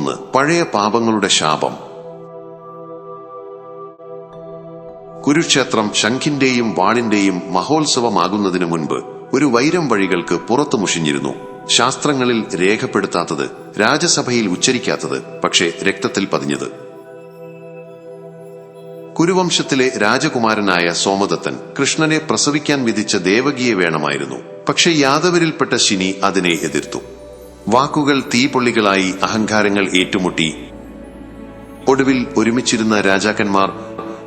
ഒന്ന് പഴയ പാപങ്ങളുടെ ശാപം. കുരുക്ഷേത്രം ശംഖിന്റെയും വാളിന്റെയും മഹോത്സവമാകുന്നതിനു മുൻപ് ഒരു വൈരം വഴികൾക്ക് പുറത്തു മുഷിഞ്ഞിരുന്നു. ശാസ്ത്രങ്ങളിൽ രേഖപ്പെടുത്താത്തത് രാജസഭയിൽ ഉച്ചരിക്കാത്തത് പക്ഷേ രക്തത്തിൽ പതിഞ്ഞത്. കുരുവംശത്തിലെ രാജകുമാരനായ സോമദത്തൻ കൃഷ്ണനെ പ്രസവിക്കാൻ വിധിച്ച ദേവകിയെ വേണമായിരുന്നു. പക്ഷേ യാദവരിൽപ്പെട്ട ശിനി അതിനെ എതിർത്തു. വാക്കുകൾ തീപൊള്ളികളായി അഹങ്കാരങ്ങൾ ഏറ്റുമുട്ടി. ഒടുവിൽ ഒരുമിച്ചിരുന്ന രാജാക്കന്മാർ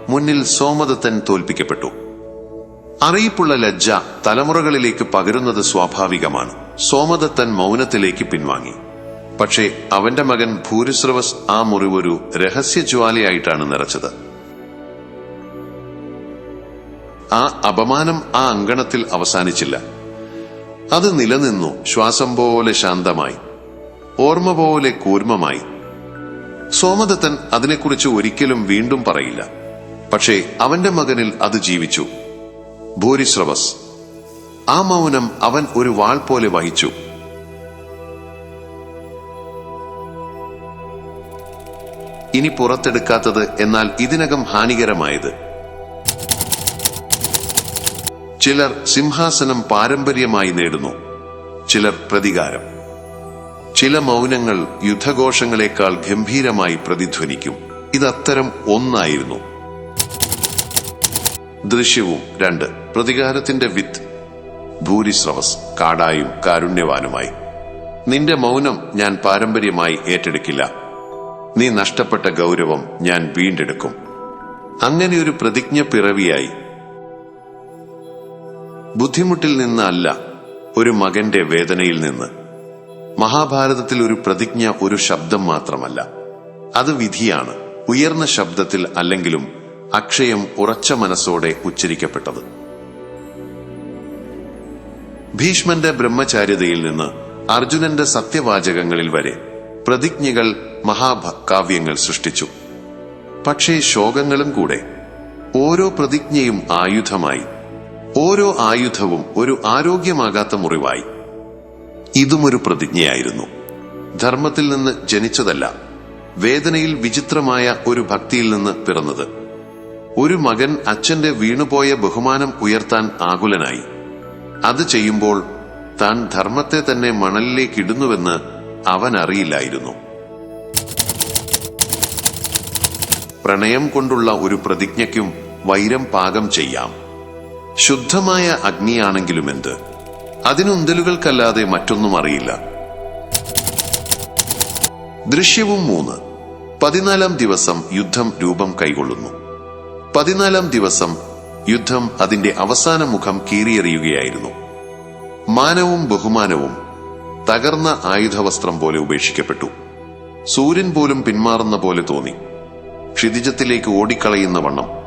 മുന്നിൽ സോമദത്തൻ തോൽപ്പിക്കപ്പെട്ടു. അറിയിപ്പുള്ള ലജ്ജ തലമുറകളിലേക്ക് പകരുന്നത് സ്വാഭാവികമാണ്. സോമദത്തൻ മൗനത്തിലേക്ക് പിൻവാങ്ങി. പക്ഷേ അവന്റെ മകൻ ഭൂരിശ്രവസ് ആ മുറിവൊരു രഹസ്യജ്വാലയായിട്ടാണ് നിറച്ചത്. ആ അപമാനം ആ അങ്കണത്തിൽ അവസാനിച്ചില്ല. അത് നിലനിന്നു ശ്വാസം പോലെ ശാന്തമായി ഓർമ്മ പോലെ കൂർമ്മമായി. സോമദത്തൻ അതിനെക്കുറിച്ച് ഒരിക്കലും വീണ്ടും പറയില്ല. പക്ഷേ അവന്റെ മകനിൽ അത് ജീവിച്ചു. ഭൂരിശ്രവസ്. ആ മൗനം അവൻ ഒരു വാൾ പോലെ വഹിച്ചു. ഇനി പുറത്തെടുക്കാത്തത് എന്നാൽ ഇതിനകം ഹാനികരമായത് ചിലർ സിംഹാസനം പാരമ്പര്യമായി നേടുന്നു. ചിലർ പ്രതികാരം. ചില മൗനങ്ങൾ യുദ്ധഘോഷങ്ങളെക്കാൾ ഗംഭീരമായി പ്രതിധ്വനിക്കും. ഇതത്തരം ഒന്നായിരുന്നു. ദൃശ്യവും രണ്ട്. പ്രതികാരത്തിന്റെ വിത്ത്. ഭൂരിശ്രവസ് കാടായും കാരുണ്യവാനുമായി. നിന്റെ മൗനം ഞാൻ പാരമ്പര്യമായി ഏറ്റെടുക്കില്ല. നീ നഷ്ടപ്പെട്ട ഗൗരവം ഞാൻ വീണ്ടെടുക്കും. അങ്ങനെ ഒരു പ്രതിജ്ഞ പിറവിയായി. ബുദ്ധിമുട്ടിൽ നിന്ന് അല്ല ഒരു മകന്റെ വേദനയിൽ നിന്ന്. മഹാഭാരതത്തിൽ ഒരു പ്രതിജ്ഞ ഒരു ശബ്ദം മാത്രമല്ല. അത് വിധിയാണ് ഉയർന്ന ശബ്ദത്തിൽ അല്ലെങ്കിലും അക്ഷയം ഉറച്ച മനസ്സോടെ ഉച്ചരിക്കപ്പെട്ടത്. ഭീഷ്മന്റെ ബ്രഹ്മചാര്യതയിൽ നിന്ന് അർജുനന്റെ സത്യവാചകങ്ങളിൽ വരെ പ്രതിജ്ഞകൾ മഹാകാവ്യങ്ങൾ സൃഷ്ടിച്ചു. പക്ഷേ ശോകങ്ങളും കൂടെ. ഓരോ പ്രതിജ്ഞയും ആയുധമായി. ഓരോ ആയുധവും ഒരു ആരോഗ്യമാകാത്ത മുറിവായി. ഇതും ഒരു പ്രതിജ്ഞയായിരുന്നു. ധർമ്മത്തിൽ നിന്ന് ജനിച്ചതല്ല വേദനയിൽ വിചിത്രമായ ഒരു ഭക്തിയിൽ നിന്ന് പിറന്നത്. ഒരു മകൻ അച്ഛന്റെ വീണുപോയ ബഹുമാനം ഉയർത്താൻ ആകുലനായി. അത് ചെയ്യുമ്പോൾ താൻ ധർമ്മത്തെ തന്നെ മണലിലേക്ക് മണലിലേക്കിടുന്നുവെന്ന് അവൻ അറിയില്ലായിരുന്നു. പ്രണയം കൊണ്ടുള്ള ഒരു പ്രതിജ്ഞയ്ക്കും വൈരം പാകം ചെയ്യാം. ശുദ്ധമായ അഗ്നിയാണെങ്കിലും എന്ത് അതിനുന്തലുകൾക്കല്ലാതെ മറ്റൊന്നും അറിയില്ല. ദൃശ്യവും മൂന്ന്. പതിനാലാം ദിവസം യുദ്ധം രൂപം കൈകൊള്ളുന്നു. പതിനാലാം ദിവസം യുദ്ധം അതിന്റെ അവസാന മുഖം കീറിയെറിയുകയായിരുന്നു. മാനവും ബഹുമാനവും തകർന്ന ആയുധവസ്ത്രം പോലെ ഉപേക്ഷിക്കപ്പെട്ടു. സൂര്യൻ പോലും പിന്മാറുന്ന പോലെ തോന്നി. ക്ഷിതിജത്തിലേക്ക് ഓടിക്കളയുന്ന വണ്ണം.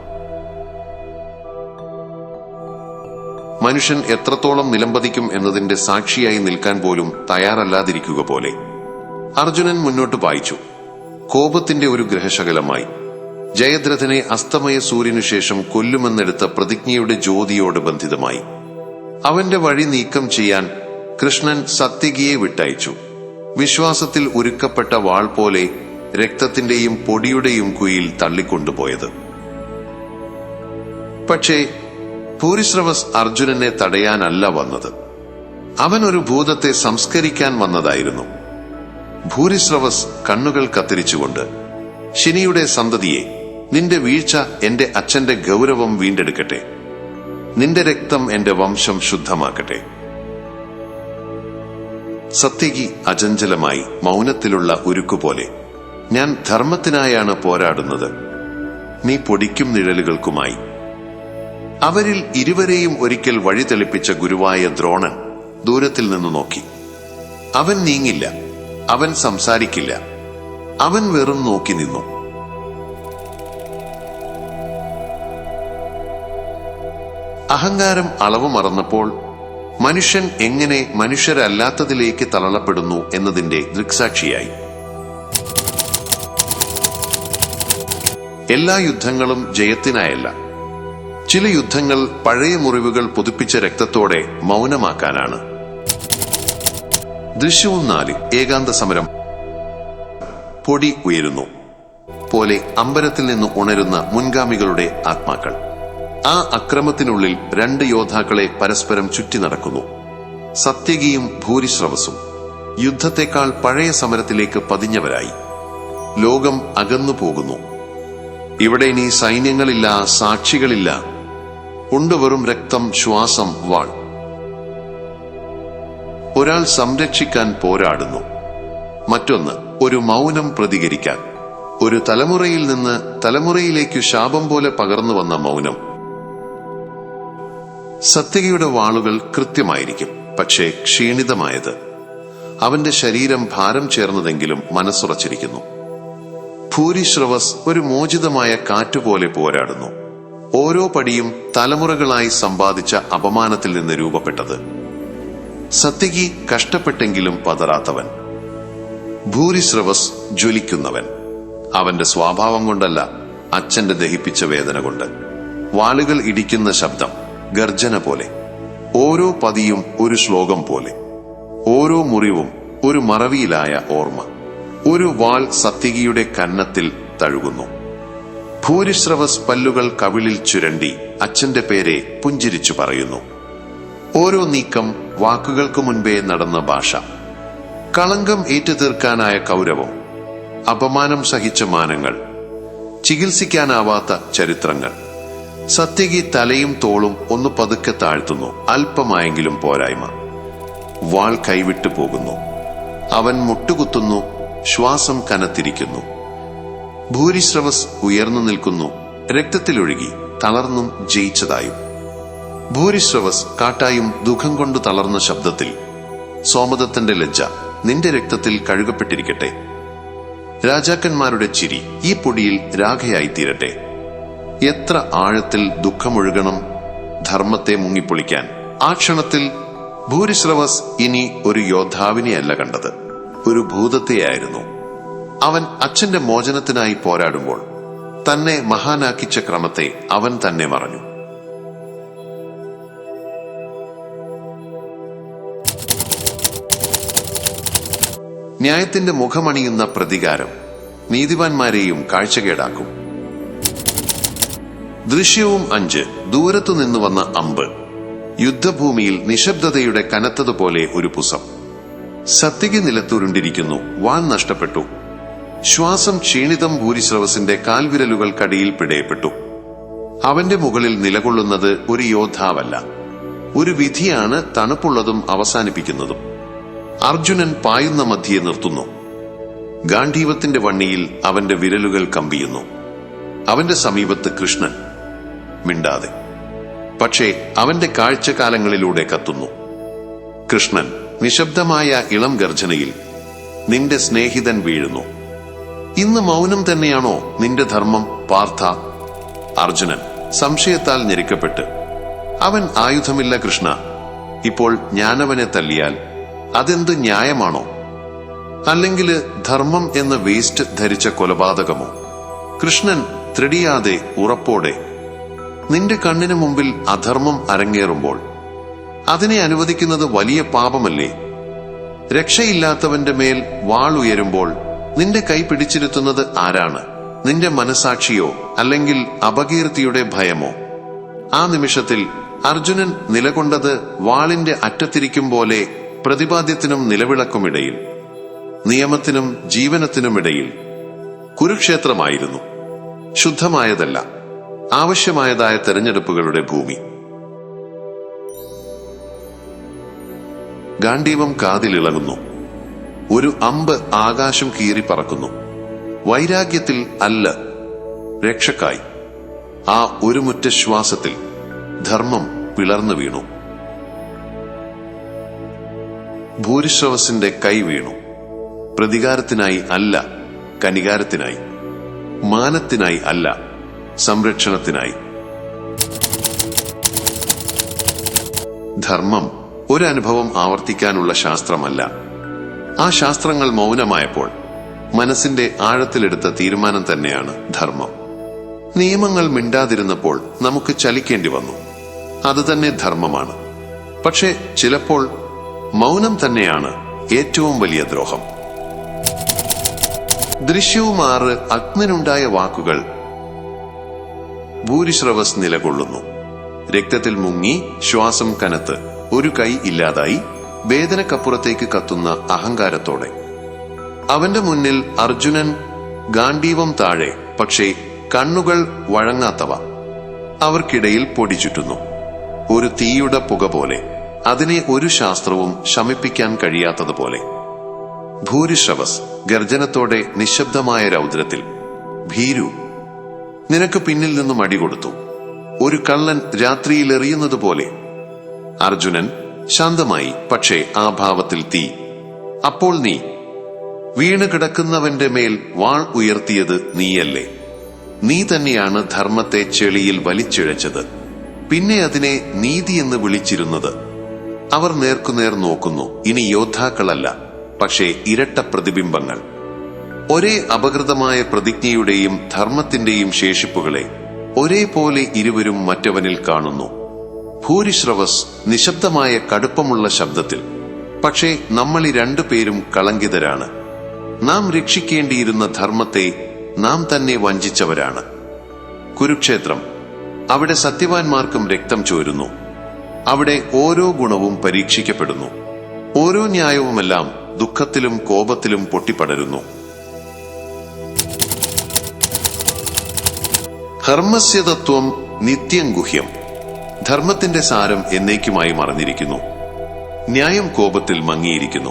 മനുഷ്യൻ എത്രത്തോളം നിലംപതിക്കും എന്നതിന്റെ സാക്ഷിയായി നിൽക്കാൻ പോലും തയ്യാറല്ലാതിരിക്കുക പോലെ. അർജുനൻ മുന്നോട്ട് വായിച്ചു. കോപത്തിന്റെ ഒരു ഗ്രഹശകലമായി. ജയദ്രഥനെ അസ്തമയ സൂര്യനു ശേഷം കൊല്ലുമെന്നെടുത്ത പ്രതിജ്ഞയുടെ ജ്യോതിയോട് ബന്ധിതമായി. അവന്റെ വഴി നീക്കം ചെയ്യാൻ കൃഷ്ണൻ സത്യകിയെ വിട്ടയച്ചു. വിശ്വാസത്തിൽ ഉരുക്കപ്പെട്ട വാൾ പോലെ രക്തത്തിന്റെയും പൊടിയുടെയും കുയിൽ തള്ളിക്കൊണ്ടുപോയത്. പക്ഷേ ഭൂരിശ്രവസ് അർജുനനെ തടയാനല്ല വന്നത്. അവൻ ഒരു ഭൂതത്തെ സംസ്കരിക്കാൻ വന്നതായിരുന്നു. ഭൂരിശ്രവസ് കണ്ണുകൾ കത്തിരിച്ചുകൊണ്ട് ശനിയുടെ സന്തതിയെ നിന്റെ വീഴ്ച എന്റെ അച്ഛന്റെ ഗൗരവം വീണ്ടെടുക്കട്ടെ. നിന്റെ രക്തം എന്റെ വംശം ശുദ്ധമാക്കട്ടെ സത്യകി അചഞ്ചലമായി മൗനത്തിലുള്ള ഉരുക്കുപോലെ ഞാൻ ധർമ്മത്തിനായാണ് പോരാടുന്നത്. നീ പൊടിക്കും നിഴലുകൾക്കുമായി. അവരിൽ ഇരുവരെയും ഒരിക്കൽ വഴി തെളിപ്പിച്ച ഗുരുവായ ദ്രോണൻ ദൂരത്തിൽ നിന്ന് നോക്കി. അവൻ നീങ്ങില്ല. അവൻ സംസാരിക്കില്ല. അവൻ വെറും നോക്കി നിന്നു. അഹങ്കാരം അളവ് മറന്നപ്പോൾ മനുഷ്യൻ എങ്ങനെ മനുഷ്യരല്ലാത്തതിലേക്ക് തള്ളപ്പെടുന്നു എന്നതിന്റെ ദൃക്സാക്ഷിയായി. എല്ലാ യുദ്ധങ്ങളും ജയത്തിനായല്ല. ചില യുദ്ധങ്ങൾ പഴയ മുറിവുകൾ പുതുപ്പിച്ച രക്തത്തോടെ മൗനമാക്കാനാണ്. ദൃശ്യവും നാല് ഏകാന്ത സമരം പൊടി ഉയരുന്നു. പോലെ അമ്പരത്തിൽ നിന്ന് ഉണരുന്ന മുൻഗാമികളുടെ ആത്മാക്കൾ. ആ അക്രമത്തിനുള്ളിൽ രണ്ട് യോദ്ധാക്കളെ പരസ്പരം ചുറ്റി നടക്കുന്നു. സത്യകിയും ഭൂരിശ്രവസും യുദ്ധത്തെക്കാൾ പഴയ സമരത്തിലേക്ക് പതിഞ്ഞവരായി. ലോകം അകന്നു പോകുന്നു ഇവിടെ ഇനി സൈന്യങ്ങളില്ല സാക്ഷികളില്ല ഉണ്ട് വെറും രക്തം ശ്വാസം വാൾ. ഒരാൾ സംരക്ഷിക്കാൻ പോരാടുന്നു. മറ്റൊന്ന് ഒരു മൗനം പ്രതികരിക്കാൻ. ഒരു തലമുറയിൽ നിന്ന് തലമുറയിലേക്കു ശാപം പോലെ പകർന്നു വന്ന മൗനം. സത്യകയുടെ വാളുകൾ കൃത്യമായിരിക്കും പക്ഷേ ക്ഷീണിതമായത്. അവന്റെ ശരീരം ഭാരം ചേർന്നതെങ്കിലും മനസ്സുറച്ചിരിക്കുന്നു. ഭൂരിശ്രവസ് ഒരു മോചിതമായ കാറ്റുപോലെ പോരാടുന്നു. ഓരോ പടിയും തലമുറകളായി സമ്പാദിച്ച അപമാനത്തിൽ നിന്ന് രൂപപ്പെട്ടത്. സത്യകി കഷ്ടപ്പെട്ടെങ്കിലും പതറാത്തവൻ. ഭൂരിശ്രവസ് ജ്വലിക്കുന്നവൻ. അവന്റെ സ്വഭാവം കൊണ്ടല്ല അച്ഛന്റെ ദഹിപ്പിച്ച വേദന കൊണ്ട്. വാളുകൾ ഇടിക്കുന്ന ശബ്ദം ഗർജന പോലെ. ഓരോ പതിയും ഒരു ശ്ലോകം പോലെ. ഓരോ മുറിവും ഒരു മറവിയിലായ ഓർമ്മ. ഒരു വാൾ സത്യകിയുടെ കന്നത്തിൽ തഴുകുന്നു. ഭൂരിശ്രവസ് പല്ലുകൾ കവിളിൽ ചുരണ്ടി അച്ഛന്റെ പേരെ പുഞ്ചിരിച്ചു പറയുന്നു. ഓരോ നീക്കം വാക്കുകൾക്ക് മുൻപേ നടന്ന ഭാഷ. കളങ്കം ഏറ്റുതീർക്കാനായ കൗരവം അപമാനം സഹിച്ച മാനങ്ങൾ ചികിത്സിക്കാനാവാത്ത ചരിത്രങ്ങൾ. സത്യകി തലയും തോളും ഒന്ന് പതുക്കെ താഴ്ത്തുന്നു അല്പമായെങ്കിലും പോരായ്മ. വാൾ കൈവിട്ടു പോകുന്നു. അവൻ മുട്ടുകുത്തുന്നു ശ്വാസം കനത്തിരിക്കുന്നു. ഭൂരിശ്രവസ് ഉയർന്നു നിൽക്കുന്നു. രക്തത്തിലൊഴുകി തളർന്നും ജയിച്ചതായും. ഭൂരിശ്രവസ് കാട്ടായും ദുഃഖം കൊണ്ട് തളർന്ന ശബ്ദത്തിൽ സോമദത്തന്റെ ലജ്ജ നിന്റെ രക്തത്തിൽ കഴുകപ്പെട്ടിരിക്കട്ടെ. രാജാക്കന്മാരുടെ ചിരി ഈ പൊടിയിൽ രാഖയായി തീരട്ടെ എത്ര ആഴത്തിൽ ദുഃഖമൊഴുകണം ധർമ്മത്തെ മുങ്ങിപ്പൊളിക്കാൻ. ആ ക്ഷണത്തിൽ ഭൂരിശ്രവസ് ഇനി ഒരു യോദ്ധാവിനെയല്ല കണ്ടത് ഒരു ഭൂതത്തെയായിരുന്നു. അവൻ അച്ഛന്റെ മോചനത്തിനായി പോരാടുമ്പോൾ തന്നെ മഹാനാക്കിച്ച ക്രമത്തെ അവൻ തന്നെ മറഞ്ഞു. ന്യായത്തിന്റെ മുഖമണിയുന്ന പ്രതികാരം നീതിമാന്മാരെയും കാഴ്ചകേടാക്കും. ദൃശ്യവും അഞ്ച് ദൂരത്തു നിന്ന് വന്ന അമ്പ് യുദ്ധഭൂമിയിൽ നിശബ്ദതയുടെ കനത്തതുപോലെ ഒരു പുസം. സത്യകി നിലത്തുരുണ്ടിരിക്കുന്നു വാൻ നഷ്ടപ്പെട്ടു ശ്വാസം ക്ഷീണിതം ഭൂരിശ്രവസിന്റെ കാൽവിരലുകൾക്കടിയിൽ പിടയപ്പെട്ടു. അവന്റെ മുകളിൽ നിലകൊള്ളുന്നത് ഒരു യോദ്ധാവല്ല. ഒരു വിധിയാണ് തണുപ്പുള്ളതും അവസാനിപ്പിക്കുന്നതും. അർജുനൻ പായുന്ന മധ്യയെ നിർത്തുന്നു. ഗാന്ധീവത്തിന്റെ വണ്ണിയിൽ അവന്റെ വിരലുകൾ കമ്പിയുന്നു. അവന്റെ സമീപത്ത് കൃഷ്ണൻ മിണ്ടാതെ. പക്ഷേ അവന്റെ കാഴ്ചകാലങ്ങളിലൂടെ കത്തുന്നു. കൃഷ്ണൻ നിശബ്ദമായ ഇളം ഗർജനയിൽ നിന്റെ സ്നേഹിതൻ വീഴുന്നു. ഇന്ന് മൗനം തന്നെയാണോ നിന്റെ ധർമ്മം പാർത്ഥ? അർജുനൻ സംശയത്താൽ ഞെരുക്കപ്പെട്ട്. അവൻ ആയുധമില്ല കൃഷ്ണ. ഇപ്പോൾ ഞാനവനെ തല്ലിയാൽ അതെന്ത് ന്യായമാണോ? അല്ലെങ്കിൽ ധർമ്മം എന്ന വേസ്റ്റ് ധരിച്ച കൊലപാതകമോ? കൃഷ്ണൻ ത്രിടിയാതെ ഉറപ്പോടെ നിന്റെ കണ്ണിന് മുമ്പിൽ അധർമ്മം അരങ്ങേറുമ്പോൾ അതിനെ അനുവദിക്കുന്നത് വലിയ പാപമല്ലേ? രക്ഷയില്ലാത്തവന്റെ മേൽ വാൾ ഉയരുമ്പോൾ നിന്റെ കൈ പിടിച്ചിരുത്തുന്നത് ആരാണ്? നിന്റെ മനസാക്ഷിയോ അല്ലെങ്കിൽ അപകീർത്തിയുടെ ഭയമോ? ആ നിമിഷത്തിൽ അർജുനൻ നിലകൊണ്ടത് വാളിന്റെ അറ്റത്തിരിക്കും പോലെ പ്രതിപാദ്യത്തിനും നിലവിളക്കുമിടയിൽ നിയമത്തിനും ജീവനത്തിനുമിടയിൽ. കുരുക്ഷേത്രമായിരുന്നു. ശുദ്ധമായതല്ല. ആവശ്യമായതായ തെരഞ്ഞെടുപ്പുകളുടെ ഭൂമി. ഗാന്ഡീവം കാതിലിളകുന്നു. ഒരു അമ്പ് ആകാശം കീറി പറക്കുന്നു. വൈരാഗ്യത്തിൽ അല്ല രക്ഷക്കായി. ആ ഒരു മുറ്റ ശ്വാസത്തിൽ ധർമ്മം പിളർന്നു വീണു. ഭൂരിശ്രവസിന്റെ കൈ വീണു. പ്രതികാരത്തിനായി അല്ല കനികാരത്തിനായി. മാനത്തിനായി അല്ല സംരക്ഷണത്തിനായി. ധർമ്മം ഒരനുഭവം ആവർത്തിക്കാനുള്ള ശാസ്ത്രമല്ല. ആ ശാസ്ത്രങ്ങൾ മൗനമായപ്പോൾ മനസ്സിന്റെ ആഴത്തിലെടുത്ത തീരുമാനം തന്നെയാണ് ധർമ്മം. നിയമങ്ങൾ മിണ്ടാതിരുന്നപ്പോൾ നമുക്ക് ചലിക്കേണ്ടി വന്നു. അത് തന്നെ ധർമ്മമാണ്. പക്ഷേ ചിലപ്പോൾ മൗനം തന്നെയാണ് ഏറ്റവും വലിയ ദ്രോഹം. ദൃശ്യവും ആറ് വാക്കുകൾ ഭൂരിശ്രവസ് നിലകൊള്ളുന്നു. രക്തത്തിൽ മുങ്ങി ശ്വാസം കനത്ത് ഒരു കൈ ഇല്ലാതായി വേദനക്കപ്പുറത്തേക്ക് കത്തുന്ന അഹങ്കാരത്തോടെ. അവന്റെ മുന്നിൽ അർജുനൻ ഗാന്ഡീവം താഴെ പക്ഷേ കണ്ണുകൾ വഴങ്ങാത്തവ. അവർക്കിടയിൽ പൊടി ചുറ്റുന്നു. ഒരു തീയുടെ പുക പോലെ അതിനെ ഒരു ശാസ്ത്രവും ശമിപ്പിക്കാൻ കഴിയാത്തതുപോലെ. ഭൂരിശ്രവസ് ഗർജനത്തോടെ നിശബ്ദമായ രൗദ്രത്തിൽ ഭീരു നിനക്ക് പിന്നിൽ നിന്നും അടികൊടുത്തു ഒരു കള്ളൻ രാത്രിയിൽ എറിയുന്നത് പോലെ അർജുനൻ ശാന്തമായി പക്ഷേ ആ ഭാവത്തിൽ തീ. അപ്പോൾ നീ വീണ് കിടക്കുന്നവന്റെ മേൽ വാൾ ഉയർത്തിയത് നീയല്ലേ? നീ തന്നെയാണ് ധർമ്മത്തെ ചെളിയിൽ വലിച്ചിഴച്ചത്. പിന്നെ അതിനെ നീതി എന്ന് വിളിച്ചിരുന്നത്. അവർ നേർക്കുനേർ നോക്കുന്നു ഇനി യോദ്ധാക്കളല്ല പക്ഷേ ഇരട്ട പ്രതിബിംബങ്ങൾ. ഒരേ അപകൃതമായ പ്രതിജ്ഞയുടെയും ധർമ്മത്തിന്റെയും ശേഷിപ്പുകളെ ഒരേപോലെ ഇരുവരും മറ്റവനിൽ കാണുന്നു. ഭൂരിശ്രവസ് നിശബ്ദമായ കടുപ്പമുള്ള ശബ്ദത്തിൽ. പക്ഷേ നമ്മൾ ഈ രണ്ടു പേരും കളങ്കിതരാണ്. നാം രക്ഷിക്കേണ്ടിയിരുന്ന ധർമ്മത്തെ നാം തന്നെ വഞ്ചിച്ചവരാണ്. കുരുക്ഷേത്രം. അവിടെ സത്യവാൻമാർക്കും രക്തം ചോരുന്നു. അവിടെ ഓരോ ഗുണവും പരീക്ഷിക്കപ്പെടുന്നു. ഓരോ ന്യായവുമെല്ലാം ദുഃഖത്തിലും കോപത്തിലും പൊട്ടിപ്പടരുന്നു. ഹർമ്മസ്യതത്വം നിത്യം ഗുഹ്യം. ധർമ്മത്തിന്റെ സാരം എന്നേക്കുമായി മറഞ്ഞിരിക്കുന്നു. ന്യായം കോപത്തിൽ മങ്ങിയിരിക്കുന്നു.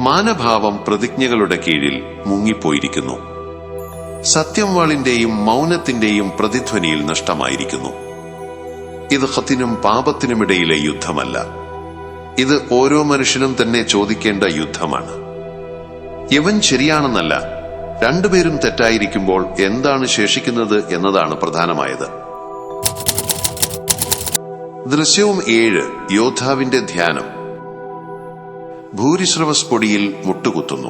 മാനഭാവം പ്രതിജ്ഞകളുടെ കീഴിൽ മുങ്ങിപ്പോയിരിക്കുന്നു. സത്യം വാളിന്റെയും മൗനത്തിന്റെയും പ്രതിധ്വനിയിൽ നഷ്ടമായിരിക്കുന്നു. ഇത് ഹത്തിനും പാപത്തിനുമിടയിലെ യുദ്ധമല്ല. ഇത് ഓരോ മനുഷ്യനും തന്നെ ചോദിക്കേണ്ട യുദ്ധമാണ്. ഇവൻ ശരിയാണെന്നല്ല രണ്ടുപേരും തെറ്റായിരിക്കുമ്പോൾ എന്താണ് ശേഷിക്കുന്നത് എന്നതാണ് പ്രധാനമായത്. ദൃശ്യവും ഏഴ് യോദ്ധാവിന്റെ ധ്യാനം. ഭൂരിശ്രവസ് പൊടിയിൽ മുട്ടുകുത്തുന്നു.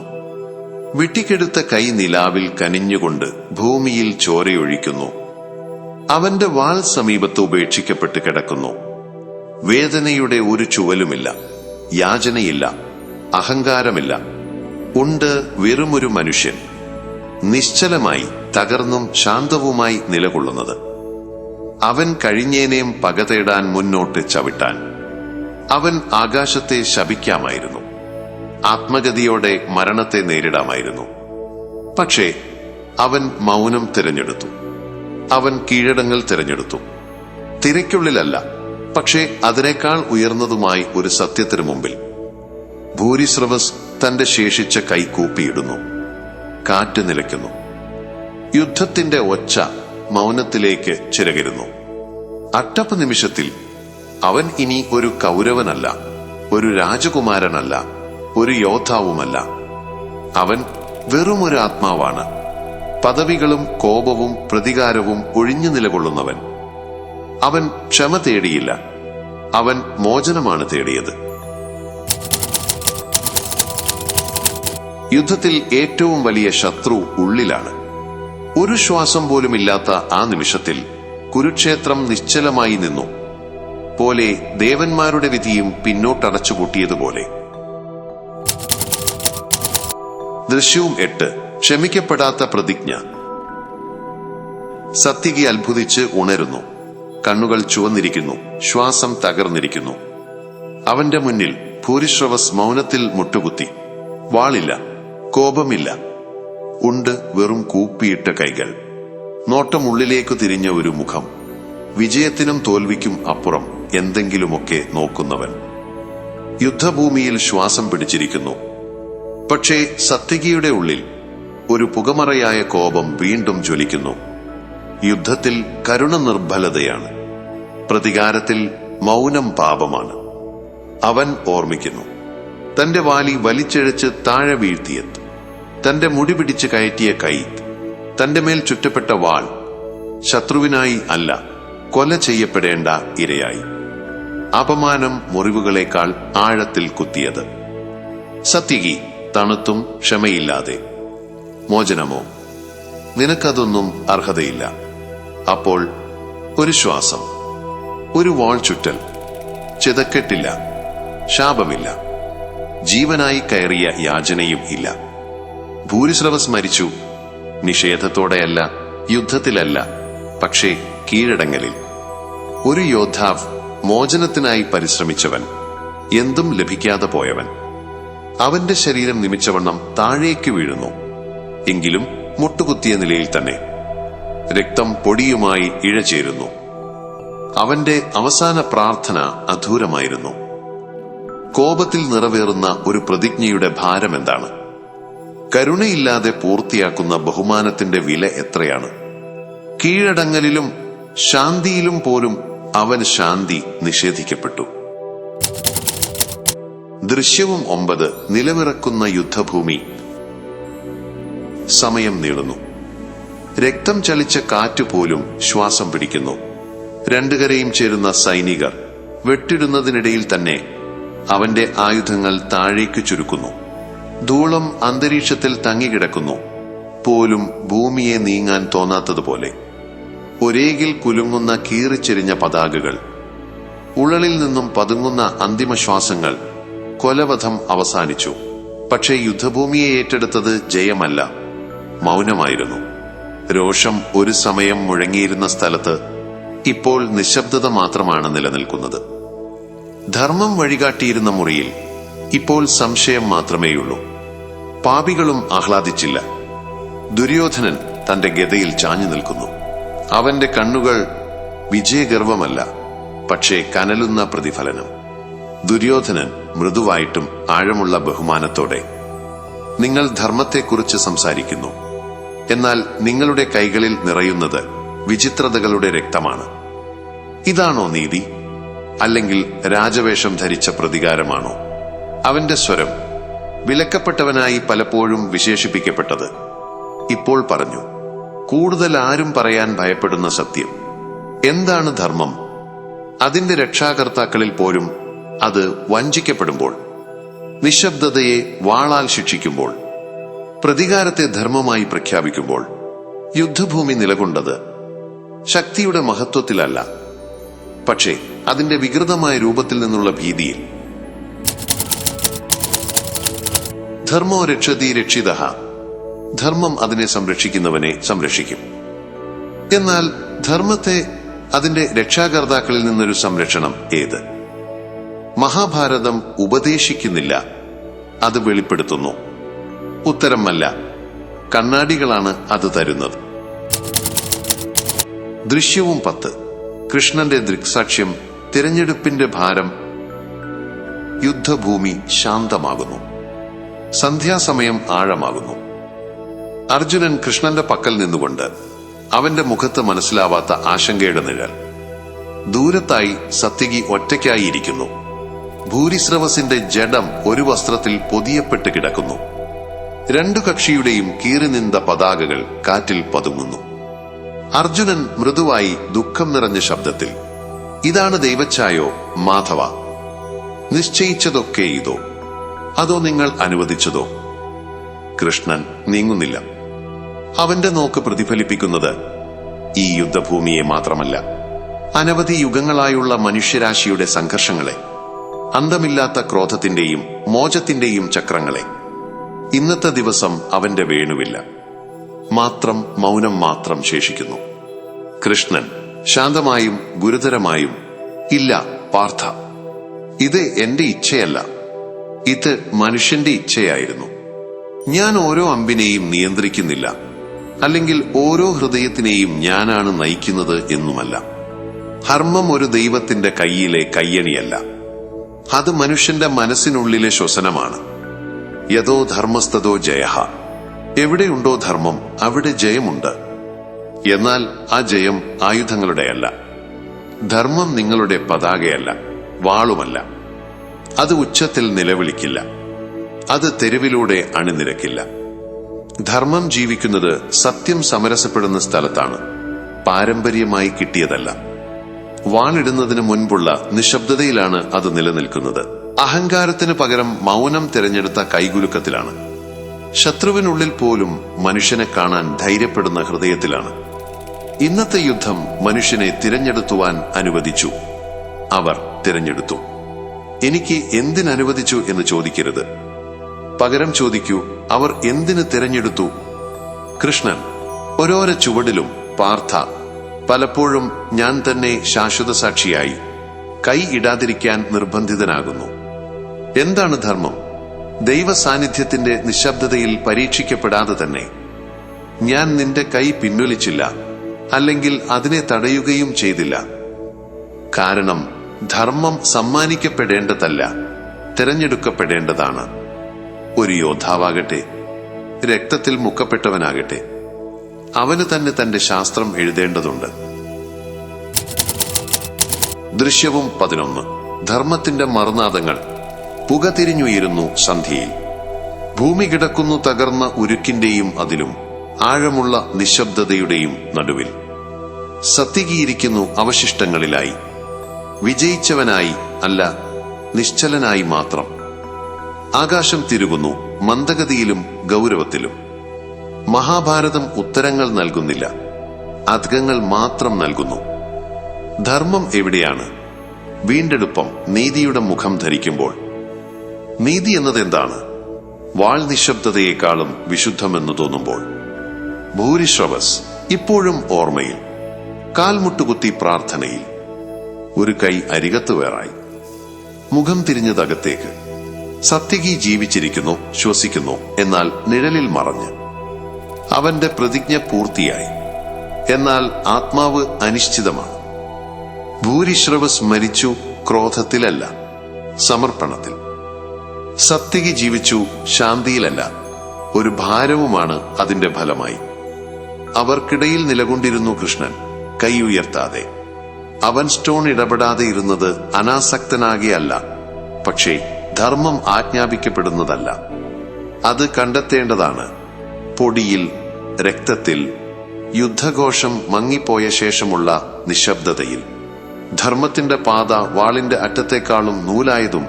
വിട്ടിക്കെടുത്ത കൈ നിലാവിൽ കനിഞ്ഞുകൊണ്ട് ഭൂമിയിൽ ചോരയൊഴിക്കുന്നു. അവന്റെ വാൾ സമീപത്ത് ഉപേക്ഷിക്കപ്പെട്ട് കിടക്കുന്നു. വേദനയുടെ ഒരു ചുവലുമില്ല യാചനയില്ല അഹങ്കാരമില്ല. ഉണ്ട് വെറുമൊരു മനുഷ്യൻ നിശ്ചലമായി തകർന്നും ശാന്തവുമായി നിലകൊള്ളുന്നത്. അവൻ കഴിഞ്ഞേനേം പക തേടാൻ മുന്നോട്ട് ചവിട്ടാൻ. അവൻ ആകാശത്തെ ശപിക്കാമായിരുന്നു. ആത്മഗതിയോടെ മരണത്തെ നേരിടാമായിരുന്നു. പക്ഷേ അവൻ മൗനം തിരഞ്ഞെടുത്തു. അവൻ കീഴടങ്ങൾ തിരഞ്ഞെടുത്തു. തിരക്കുള്ളിലല്ല പക്ഷേ അതിനേക്കാൾ ഉയർന്നതുമായി ഒരു സത്യത്തിനു മുമ്പിൽ. ഭൂരിശ്രവസ് തന്റെ ശേഷിച്ച കൈ കൂപ്പിയിടുന്നു. കാറ്റ് നിലയ്ക്കുന്നു. യുദ്ധത്തിന്റെ ഒച്ച മൗനത്തിലേക്ക് ചിരകരുന്നു. അട്ടപ്പ നിമിഷത്തിൽ അവൻ ഇനി ഒരു കൗരവനല്ല ഒരു രാജകുമാരനല്ല ഒരു യോദ്ധാവുമല്ല. അവൻ വെറും ഒരു ആത്മാവാണ്. പദവികളും കോപവും പ്രതികാരവും ഒഴിഞ്ഞു നിലകൊള്ളുന്നവൻ. അവൻ ക്ഷമ തേടിയില്ല. അവൻ മോചനമാണ് തേടിയത്. യുദ്ധത്തിൽ ഏറ്റവും വലിയ ശത്രു ഉള്ളിലാണ്. ഒരു ശ്വാസം പോലും ഇല്ലാത്ത ആ നിമിഷത്തിൽ കുരുക്ഷേത്രം നിശ്ചലമായി നിന്നു. പോലെ ദേവന്മാരുടെ വിധിയും പിന്നോട്ടടച്ചുപൂട്ടിയതുപോലെ ദൃശ്യവും എട്ട്. ക്ഷമിക്കപ്പെടാത്ത പ്രതിജ്ഞ. സത്യകി അത്ഭുതിച്ച് ഉണരുന്നു. കണ്ണുകൾ ചുവന്നിരിക്കുന്നു. ശ്വാസം തകർന്നിരിക്കുന്നു. അവന്റെ മുന്നിൽ ഭൂരിശ്രവസ് മൗനത്തിൽ മുട്ടുകുത്തി. വാളില്ല. കോപമില്ല. ഉണ്ട് വെറും കൂപ്പിയിട്ട കൈകൾ. നോട്ടം ഉള്ളിലേക്ക് തിരിഞ്ഞ ഒരു മുഖം. വിജയത്തിനും തോൽവിക്കും അപ്പുറം എന്തെങ്കിലുമൊക്കെ നോക്കുന്നവൻ. യുദ്ധഭൂമിയിൽ ശ്വാസം പിടിച്ചിരിക്കുന്നു. പക്ഷേ സത്യകിയുടെ ഉള്ളിൽ ഒരു പുകമറയായ കോപം വീണ്ടും ജ്വലിക്കുന്നു. യുദ്ധത്തിൽ കരുണ നിർബലതയാണ്. പ്രതികാരത്തിൽ മൗനം പാപമാണ്. അവൻ ഓർമ്മിക്കുന്നു. തന്റെ വാലി വലിച്ചെഴിച്ച് താഴെ വീഴ്ത്തിയത് തന്റെ മുടി പിടിച്ച് കയറ്റിയ കൈ തന്റെ മേൽ ചുറ്റപ്പെട്ട വാൾ ശത്രുവിനായി അല്ല കൊല ചെയ്യപ്പെടേണ്ട ഇരയായി. അപമാനം മുറിവുകളേക്കാൾ ആഴത്തിൽ കുത്തിയത്. സത്യകി തണുത്തും ക്ഷമയില്ലാതെ മോചനമോ? നിനക്കതൊന്നും അർഹതയില്ല. അപ്പോൾ ഒരു ശ്വാസം ഒരു വാൾ ചുറ്റൽ ചിതക്കെട്ടില്ല ശാപമില്ല. ജീവനായി കയറിയ യാചനയും ഇല്ല. ഭൂരിശ്രവസ് മരിച്ചു. നിഷേധത്തോടെയല്ല യുദ്ധത്തിലല്ല പക്ഷേ കീഴടങ്ങലിൽ. ഒരു യോദ്ധാവ് മോചനത്തിനായി പരിശ്രമിച്ചവൻ എന്തും ലഭിക്കാതെ പോയവൻ. അവന്റെ ശരീരം നിമിച്ചവണ്ണം താഴേക്ക് വീഴുന്നു എങ്കിലും മുട്ടുകുത്തിയ നിലയിൽ തന്നെ. രക്തം പൊടിയുമായി ഇഴചേരുന്നു. അവന്റെ അവസാന പ്രാർത്ഥന അധൂരമായിരുന്നു. കോപത്തിൽ നിറവേറുന്ന ഒരു പ്രതിജ്ഞയുടെ ഭാരം എന്താണ് കരുണയില്ലാതെ പൂർത്തിയാക്കുന്ന ബഹുമാനത്തിന്റെ വില എത്രയാണ്? കീഴടങ്ങലിലും ശാന്തിയിലും പോലും അവൻ ശാന്തി നിഷേധിക്കപ്പെട്ടു. ദൃശ്യവും ഒമ്പത് നിലവിറക്കുന്ന യുദ്ധഭൂമി. സമയം നീളുന്നു. രക്തം ചലിച്ച കാറ്റുപോലും ശ്വാസം പിടിക്കുന്നു. രണ്ടുകരയും ചേരുന്ന സൈനികർ വെട്ടിടുന്നതിനിടയിൽ തന്നെ അവന്റെ ആയുധങ്ങൾ താഴേക്ക് ചുരുക്കുന്നു. ധൂളം അന്തരീക്ഷത്തിൽ തങ്ങിക്കിടക്കുന്നു. പോലും ഭൂമിയെ നീങ്ങാൻ തോന്നാത്തതുപോലെ. ഒരേകിൽ കുലുങ്ങുന്ന കീറിച്ചെരിഞ്ഞ പതാകകൾ. ഉളളിൽ നിന്നും പതുങ്ങുന്ന അന്തിമ ശ്വാസങ്ങൾ കൊലവധം അവസാനിച്ചു. പക്ഷേ യുദ്ധഭൂമിയെ ഏറ്റെടുത്തത് ജയമല്ല. മൗനമായിരുന്നു. രോഷം ഒരു സമയം മുഴങ്ങിയിരുന്ന സ്ഥലത്ത് ഇപ്പോൾ നിശബ്ദത മാത്രമാണ് നിലനിൽക്കുന്നത്. ധർമ്മം വഴികാട്ടിയിരുന്ന മുറിയിൽ ഇപ്പോൾ സംശയം മാത്രമേയുള്ളൂ. പാപികളും ആഹ്ലാദിച്ചില്ല. ദുര്യോധനൻ തന്റെ ഗതയിൽ ചാഞ്ഞു നിൽക്കുന്നു. അവന്റെ കണ്ണുകൾ വിജയഗർവമല്ല പക്ഷേ കനലുന്ന പ്രതിഫലനം. ദുര്യോധനൻ മൃദുവായിട്ടും ആഴമുള്ള ബഹുമാനത്തോടെ നിങ്ങൾ ധർമ്മത്തെക്കുറിച്ച് സംസാരിക്കുന്നു. എന്നാൽ നിങ്ങളുടെ കൈകളിൽ നിറയുന്നത് വിചിത്രതകളുടെ രക്തമാണ്. ഇതാണോ നീതി? അല്ലെങ്കിൽ രാജവേഷം ധരിച്ച പ്രതികാരമാണോ? അവന്റെ സ്വരം വിലക്കപ്പെട്ടവനായി പലപ്പോഴും വിശേഷിപ്പിക്കപ്പെട്ടത് ഇപ്പോൾ പറഞ്ഞു കൂടുതൽ ആരും പറയാൻ ഭയപ്പെടുന്ന സത്യം. എന്താണ് ധർമ്മം? അതിന്റെ രക്ഷാകർത്താക്കളിൽ പോലും അത് വഞ്ചിക്കപ്പെടുമ്പോൾ നിശബ്ദതയെ വാളാൽ ശിക്ഷിക്കുമ്പോൾ പ്രതികാരത്തെ ധർമ്മമായി പ്രഖ്യാപിക്കുമ്പോൾ യുദ്ധഭൂമി നിലകൊണ്ടത് ശക്തിയുടെ മഹത്വത്തിലല്ല. പക്ഷേ അതിന്റെ വികൃതമായ രൂപത്തിൽ നിന്നുള്ള ഭീതിയിൽ ധർമ്മോ രക്ഷതി രക്ഷിത. ധർമ്മം അതിനെ സംരക്ഷിക്കുന്നവനെ സംരക്ഷിക്കും. എന്നാൽ ധർമ്മത്തെ അതിന്റെ രക്ഷാകർത്താക്കളിൽ നിന്നൊരു സംരക്ഷണം ഏത്? മഹാഭാരതം ഉപദേശിക്കുന്നില്ല. അത് വെളിപ്പെടുത്തുന്നു. ഉത്തരമല്ല. കണ്ണാടികളാണ് അത് തരുന്നത്. ദൃശ്യവും പത്ത്. കൃഷ്ണന്റെ ദൃക്സാക്ഷ്യം തിരഞ്ഞെടുപ്പിന്റെ ഭാരം യുദ്ധഭൂമി ശാന്തമാകുന്നു. സന്ധ്യാസമയം ആഴമാകുന്നു. അർജുനൻ കൃഷ്ണന്റെ പക്കൽ നിന്നുകൊണ്ട് അവന്റെ മുഖത്ത് മനസ്സിലാവാത്ത ആശങ്കയുടെ നിഴൽ. ദൂരത്തായി സത്യകി ഒറ്റയ്ക്കായിരിക്കുന്നു ഭൂരിശ്രവസിന്റെ ജഡം ഒരു വസ്ത്രത്തിൽ പൊതിയപ്പെട്ട് കിടക്കുന്നു. രണ്ടു കക്ഷിയുടെയും കീറിനിന്ത പതാകകൾ കാറ്റിൽ പതുങ്ങുന്നു. അർജുനൻ മൃദുവായി ദുഃഖം നിറഞ്ഞ ശബ്ദത്തിൽ ഇതാണ് ദൈവച്ചായോ മാധവ? നിശ്ചയിച്ചതൊക്കെ ഇതോ? അതോ നിങ്ങൾ അനുവദിച്ചതോ? കൃഷ്ണൻ നീങ്ങുന്നില്ല. അവന്റെ നോക്ക് പ്രതിഫലിപ്പിക്കുന്നത് ഈ യുദ്ധഭൂമിയെ മാത്രമല്ല. അനവധി യുഗങ്ങളായുള്ള മനുഷ്യരാശിയുടെ സംഘർഷങ്ങളെ അന്തമില്ലാത്ത ക്രോധത്തിന്റെയും മോചത്തിന്റെയും ചക്രങ്ങളെ. ഇന്നത്തെ ദിവസം അവന്റെ വേണുവില്ല. മാത്രം മൗനം മാത്രം ശേഷിക്കുന്നു. കൃഷ്ണൻ ശാന്തമായും ഗുരുതരമായും ഇല്ല പാർത്ഥ. ഇത് എന്റെ ഇച്ഛയല്ല. ഇത് മനുഷ്യന്റെ ഇച്ഛയായിരുന്നു. ഞാൻ ഓരോ അമ്പിനെയും നിയന്ത്രിക്കുന്നില്ല. അല്ലെങ്കിൽ ഓരോ ഹൃദയത്തിനെയും ഞാനാണ് നയിക്കുന്നത് എന്നുമല്ല. ഹർമ്മം ഒരു ദൈവത്തിന്റെ കയ്യിലെ കയ്യണിയല്ല. അത് മനുഷ്യന്റെ മനസ്സിനുള്ളിലെ ശ്വസനമാണ്. യഥോ ധർമ്മസ്ഥതോ ജയഹ. എവിടെയുണ്ടോ ധർമ്മം അവിടെ ജയമുണ്ട്. എന്നാൽ ആ ജയം ആയുധങ്ങളുടെയല്ല. ധർമ്മം നിങ്ങളുടെ പതാകയല്ല വാളുമല്ല. അത് ഉച്ചത്തിൽ നിലവിളിക്കില്ല. അത് തെരുവിലൂടെ അണിനിരക്കില്ല. ധർമ്മം ജീവിക്കുന്നത് സത്യം സമരസപ്പെടുന്ന സ്ഥലത്താണ്. പാരമ്പര്യമായി കിട്ടിയതല്ല. വാളിടുന്നതിന് മുൻപുള്ള നിശബ്ദതയിലാണ് അത് നിലനിൽക്കുന്നത്. അഹങ്കാരത്തിന് പകരം മൗനം തിരഞ്ഞെടുത്ത കൈകുലുക്കത്തിലാണ്. ശത്രുവിനുള്ളിൽ പോലും മനുഷ്യനെ കാണാൻ ധൈര്യപ്പെടുന്ന ഹൃദയത്തിലാണ്. ഇന്നത്തെ യുദ്ധം മനുഷ്യനെ തിരഞ്ഞെടുത്തുവാൻ അനുവദിച്ചു. അവർ തിരഞ്ഞെടുത്തു. എനിക്ക് എന്തിനനുവദിച്ചു എന്ന് ചോദിക്കരുത്. പകരം ചോദിക്കൂ അവർ എന്തിന് തിരഞ്ഞെടുത്തു? കൃഷ്ണൻ ഓരോരോ ചുവടിലും പാർത്ഥ പലപ്പോഴും ഞാൻ തന്നെ ശാശ്വത സാക്ഷിയായി കൈ ഇടാതിരിക്കാൻ നിർബന്ധിതനാകുന്നു. എന്താണ് ധർമ്മം? ദൈവ സാന്നിധ്യത്തിന്റെ നിശബ്ദതയിൽ പരീക്ഷിക്കപ്പെടാതെ തന്നെ. ഞാൻ നിന്റെ കൈ പിൻവലിച്ചില്ല അല്ലെങ്കിൽ അതിനെ തടയുകയും ചെയ്തില്ല. കാരണം ധർമ്മം സമ്മാനിക്കപ്പെടേണ്ടതല്ല തിരഞ്ഞെടുക്കപ്പെടേണ്ടതാണ്. ഒരു യോദ്ധാവാകട്ടെ രക്തത്തിൽ മുക്കപ്പെട്ടവനാകട്ടെ അവന് തന്നെ തന്റെ ശാസ്ത്രം എഴുതേണ്ടതുണ്ട്. ദൃശ്യവും പതിനൊന്ന്. ധർമ്മത്തിന്റെ മറുനാദങ്ങൾ. പുക തിരിഞ്ഞുയരുന്നു സന്ധ്യയിൽ ഭൂമി കിടക്കുന്നു തകർന്ന ഉരുക്കിന്റെയും അതിലും ആഴമുള്ള നിശബ്ദതയുടെയും നടുവിൽ. സത്യകിയിരിക്കുന്നു അവശിഷ്ടങ്ങളിലായി. വിജയിച്ചവനായി അല്ല നിശ്ചലനായി മാത്രം. ആകാശം തിരുകുന്നു മന്ദഗതിയിലും ഗൗരവത്തിലും. മഹാഭാരതം ഉത്തരങ്ങൾ നൽകുന്നില്ല അധികങ്ങൾ മാത്രം നൽകുന്നു. ധർമ്മം എവിടെയാണ്? വീണ്ടെടുപ്പം നീതിയുടെ മുഖം ധരിക്കുമ്പോൾ. നീതി എന്നത് എന്താണ് വാൾ നിശബ്ദതയെക്കാളും വിശുദ്ധമെന്ന് തോന്നുമ്പോൾ. ഭൂരിശ്രവസ് ഇപ്പോഴും ഓർമ്മയിൽ. കാൽമുട്ടുകുത്തി പ്രാർത്ഥനയിൽ. ഒരു കൈ അരികത്ത് വേറായി. മുഖം തിരിഞ്ഞതകത്തേക്ക്. സത്യകി ജീവിച്ചിരിക്കുന്നു ശ്വസിക്കുന്നു എന്നാൽ നിഴലിൽ മറഞ്ഞ്. അവന്റെ പ്രതിജ്ഞ പൂർത്തിയായി. എന്നാൽ ആത്മാവ് അനിശ്ചിതമാണ്. ഭൂരിശ്രവസ് മരിച്ചു ക്രോധത്തിലല്ല സമർപ്പണത്തിൽ. സത്യകി ജീവിച്ചു ശാന്തിയിലല്ല ഒരു ഭാരവുമാണ് അതിന്റെ ഫലമായി. അവർക്കിടയിൽ നിലകൊണ്ടിരുന്നു കൃഷ്ണൻ കൈ ഉയർത്താതെ. അവൻ സ്റ്റോൺ ഇടപെടാതെ ഇരുന്നത് അനാസക്തനാകെയല്ല പക്ഷേ ധർമ്മം ആജ്ഞാപിക്കപ്പെടുന്നതല്ല. അത് കണ്ടെത്തേണ്ടതാണ്. പൊടിയിൽ രക്തത്തിൽ യുദ്ധഘോഷം മങ്ങിപ്പോയ ശേഷമുള്ള നിശബ്ദതയിൽ. ധർമ്മത്തിന്റെ പാത വാളിന്റെ അറ്റത്തെക്കാളും നൂലായതും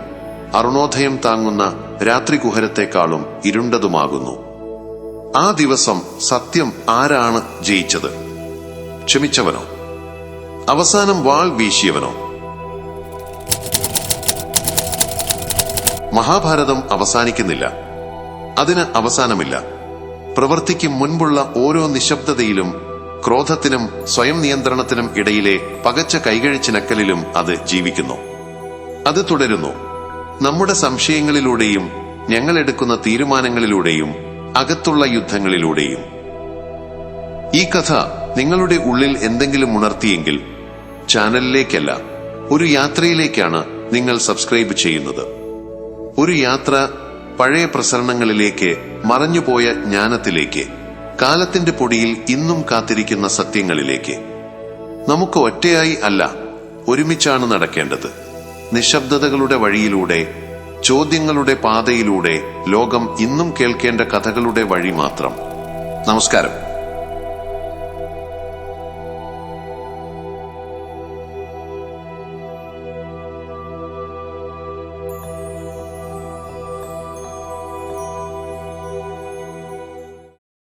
അരുണോദയം താങ്ങുന്ന രാത്രി കുഹരത്തെക്കാളും ഇരുണ്ടതുമാകുന്നു. ആ ദിവസം സത്യം ആരാണ് ജയിച്ചത്? ക്ഷമിച്ചവനോ? അവസാനം വാൾ വീശിയവനോ? മഹാഭാരതം അവസാനിക്കുന്നില്ല. അതിന് അവസാനമില്ല. പ്രവൃത്തിക്ക് മുൻപുള്ള ഓരോ നിശബ്ദതയിലും ക്രോധത്തിനും സ്വയം നിയന്ത്രണത്തിനും ഇടയിലെ പകച്ച കൈകഴിച്ചിനക്കലിലും അത് ജീവിക്കുന്നു. അത് തുടരുന്നു. നമ്മുടെ സംശയങ്ങളിലൂടെയും ഞങ്ങൾ എടുക്കുന്ന തീരുമാനങ്ങളിലൂടെയും അകത്തുള്ള യുദ്ധങ്ങളിലൂടെയും. ഈ കഥ നിങ്ങളുടെ ഉള്ളിൽ എന്തെങ്കിലും ഉണർത്തിയെങ്കിൽ ചാനലിലേക്കല്ല ഒരു യാത്രയിലേക്കാണ് നിങ്ങൾ സബ്സ്ക്രൈബ് ചെയ്യുന്നത്. ഒരു യാത്ര പഴയ പ്രസരണങ്ങളിലേക്ക് മറഞ്ഞുപോയ ജ്ഞാനത്തിലേക്ക് കാലത്തിന്റെ പൊടിയിൽ ഇന്നും കാത്തിരിക്കുന്ന സത്യങ്ങളിലേക്ക്. നമുക്ക് ഒറ്റയായി അല്ല ഒരുമിച്ചാണ് നടക്കേണ്ടത്. നിശബ്ദതകളുടെ വഴിയിലൂടെ ചോദ്യങ്ങളുടെ പാതയിലൂടെ ലോകം ഇന്നും കേൾക്കേണ്ട കഥകളുടെ വഴി മാത്രം. നമസ്കാരം.